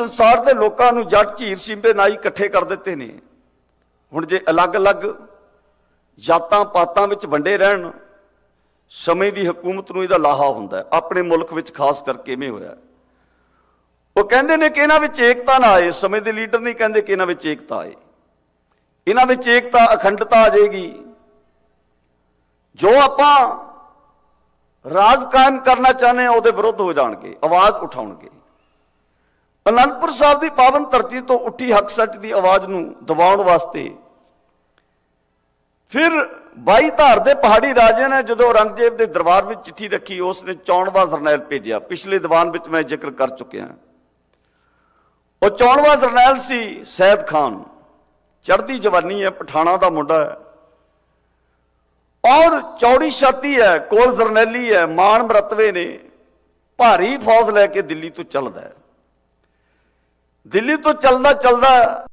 ਸੰਸਾਰ ਦੇ ਲੋਕਾਂ ਨੂੰ ਜੱਟ ਝੀਰ ਸਿੰਬੇ, ਨਾਈ ਇਕੱਠੇ ਕਰ ਦਿੱਤੇ ਨੇ। ਹੁਣ ਜੇ ਅਲੱਗ-ਅਲੱਗ ਜਾਤਾਂ, ਪਾਤਾਂ ਵਿੱਚ ਵੰਡੇ ਰਹਿਣ, ਸਮੇਂ ਦੀ ਹਕੂਮਤ ਨੂੰ ਇਹਦਾ ਲਾਹਾ ਹੁੰਦਾ ਆਪਣੇ ਮੁਲਕ ਵਿੱਚ ਖਾਸ ਕਰਕੇ ਇਵੇਂ ਹੋਇਆ। ਉਹ ਕਹਿੰਦੇ ਨੇ ਕਿ ਇਹਨਾਂ ਵਿੱਚ ਏਕਤਾ ਨਾ ਆਏ। ਸਮੇਂ ਦੇ ਲੀਡਰ ਨਹੀਂ ਕਹਿੰਦੇ ਕਿ ਇਹਨਾਂ ਵਿੱਚ ਏਕਤਾ ਆਏ। ਇਹਨਾਂ ਵਿੱਚ ਏਕਤਾ, ਅਖੰਡਤਾ ਆ ਜਾਏਗੀ। ਜੋ ਆਪਾਂ ਰਾਜ ਕਾਇਮ ਕਰਨਾ ਚਾਹੁੰਦੇ ਆ ਉਹਦੇ ਵਿਰੁੱਧ ਹੋ ਜਾਣਗੇ। ਆਵਾਜ਼ ਉਠਾਉਣਗੇ। ਅਨੰਦਪੁਰ ਸਾਹਿਬ ਦੀ ਪਾਵਨ ਧਰਤੀ ਤੋਂ ਉੱਠੀ ਹੱਕ ਸੱਚ ਦੀ ਆਵਾਜ਼ ਨੂੰ ਦਬਾਉਣ ਵਾਸਤੇ ਫਿਰ ਬਾਈ ਧਾਰ ਦੇ ਪਹਾੜੀ ਰਾਜੇ ਨੇ ਜਦੋਂ ਔਰੰਗਜ਼ੇਬ ਦੇ ਦਰਬਾਰ ਵਿੱਚ ਚਿੱਠੀ ਰੱਖੀ, ਉਸ ਨੇ ਚੌਣਵਾ ਜਰਨੈਲ ਭੇਜਿਆ। ਪਿਛਲੇ ਦੀਵਾਨ ਵਿੱਚ ਮੈਂ ਜ਼ਿਕਰ ਕਰ ਚੁੱਕਿਆ ਉਹ ਚੌਣਵਾ ਜਰਨੈਲ ਸੀ ਸੈਦ ਖਾਨ। ਚੜ੍ਹਦੀ ਜਵਾਨੀ ਹੈ, ਪਠਾਣਾ ਦਾ ਮੁੰਡਾ ਹੈ। ਔਰ ਚੌੜੀ ਛਾਤੀ ਹੈ, ਕੋਲ ਜਰਨੈਲੀ ਹੈ, ਮਾਣ ਮਰਤਵੇ ਨੇ, ਭਾਰੀ ਫੌਜ ਲੈ ਕੇ ਦਿੱਲੀ ਤੋਂ ਚੱਲਦਾ ਹੈ। ਦਿੱਲੀ ਤੋਂ ਚੱਲਦਾ ਚੱਲਦਾ